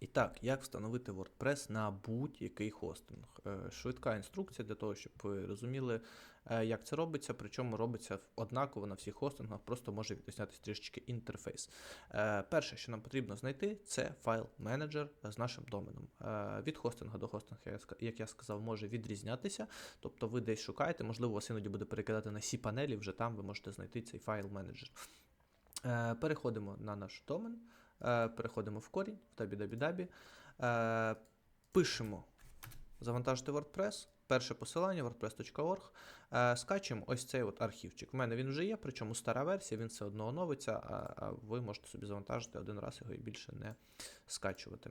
І так, як встановити WordPress на будь-який хостинг? Е, Швидка інструкція для того, щоб ви розуміли, е, як це робиться. Причому робиться однаково на всіх хостингах, просто може відрізнятися трішечки інтерфейс. Е, Перше, що нам потрібно знайти, це файл менеджер з нашим доменом. Від хостинга до хостинга, як я сказав, може відрізнятися. Тобто ви десь шукаєте, можливо, вас іноді буде перекидати на сі панелі, вже там ви можете знайти цей файл менеджер. Е, Переходимо на наш домен, переходимо в корінь, в www, е, пишемо завантажити WordPress, перше посилання wordpress.org, е, скачуємо ось цей от архівчик. У мене він вже є, причому стара версія, він все одно оновиться, а, ви можете собі завантажити один раз його і більше не скачувати.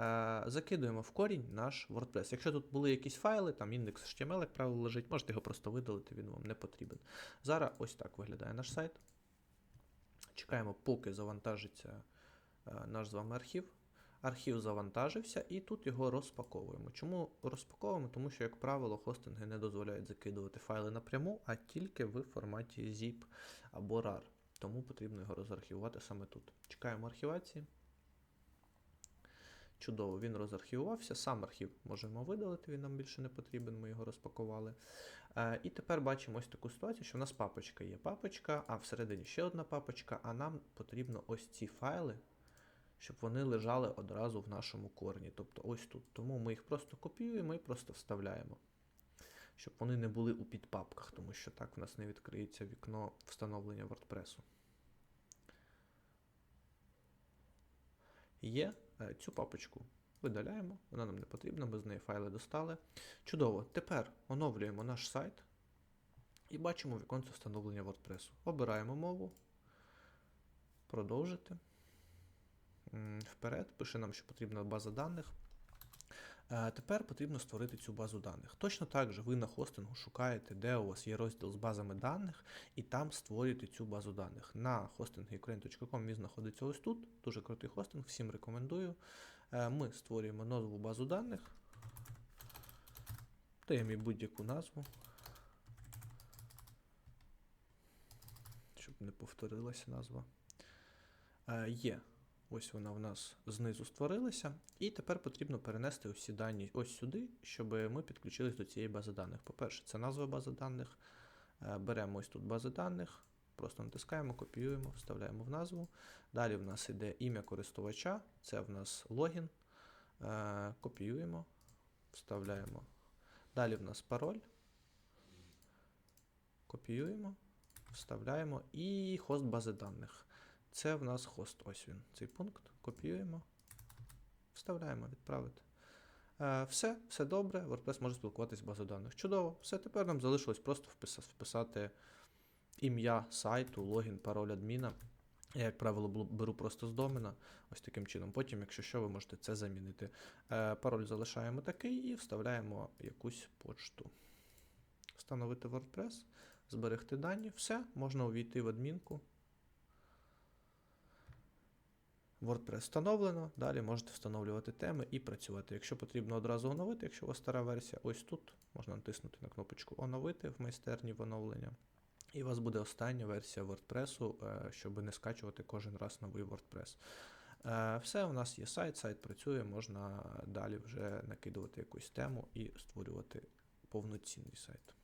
Е, Закидуємо в корінь наш WordPress. Якщо тут були якісь файли, там індекс HTML, як правило, лежить, можете його просто видалити, він вам не потрібен. Зараз ось так виглядає наш сайт. Чекаємо, поки завантажиться е, наш з вами архів. Архів завантажився, і тут його розпаковуємо. Чому розпаковуємо? Тому що, як правило, хостинги не дозволяють закидувати файли напряму, а тільки в форматі zip або RAR. Тому потрібно його розархівувати саме тут. Чекаємо архівації. Чудово, він розархівувався. Сам архів можемо видалити, він нам більше не потрібен, ми його розпакували. Е, і тепер бачимо ось таку ситуацію, що в нас папочка є папочка, а всередині ще одна папочка, а нам потрібно ось ці файли, щоб вони лежали одразу в нашому корені. Тобто ось тут. Тому ми їх просто копіюємо і просто вставляємо. Щоб вони не були у підпапках, тому що так в нас не відкриється вікно встановлення WordPress. Є е, цю папочку. Видаляємо, вона нам не потрібна, ми з неї файли достали. Чудово. Тепер оновлюємо наш сайт і бачимо віконце встановлення WordPress. Обираємо мову. Продовжити. Вперед. Пише нам, що потрібна база даних. Е, Тепер потрібно створити цю базу даних. Точно так же ви на хостингу шукаєте, де у вас є розділ з базами даних, і там створюєте цю базу даних. На hostingukraine.com він знаходиться ось тут. Дуже крутий хостинг, всім рекомендую. Е, Ми створюємо нову базу даних. Даємо будь-яку назву. Щоб не повторилася назва. Е, Є. Ось вона в нас знизу створилася. І тепер потрібно перенести усі дані ось сюди, щоб ми підключились до цієї бази даних. По-перше, це назва бази даних. Е, Беремо ось тут бази даних, просто натискаємо, копіюємо, вставляємо в назву. Далі в нас іде ім'я користувача, це в нас логін. Е, Копіюємо, вставляємо. Далі в нас пароль. Копіюємо, вставляємо і хост бази даних. Це в нас хост. Ось він, цей пункт. Копіюємо, вставляємо, відправити. Е, все, все добре. WordPress може спілкуватися з базою даних. Чудово. Все, тепер нам залишилось просто вписати, ім'я сайту, логін, пароль адміна. Я, як правило, беру просто з домена, ось таким чином. Потім, якщо що, ви можете це замінити. Е, пароль залишаємо такий і вставляємо якусь почту. Встановити WordPress, зберегти дані. Все, можна увійти в адмінку. WordPress встановлено, далі можете встановлювати теми і працювати. Якщо потрібно одразу оновити, якщо у вас стара версія, ось тут можна натиснути на кнопочку Оновити в майстерні в оновлення. І у вас буде остання версія WordPress, е, щоб не скачувати кожен раз новий WordPress. Е, Все, у нас є сайт, сайт працює, можна далі вже накидувати якусь тему і створювати повноцінний сайт.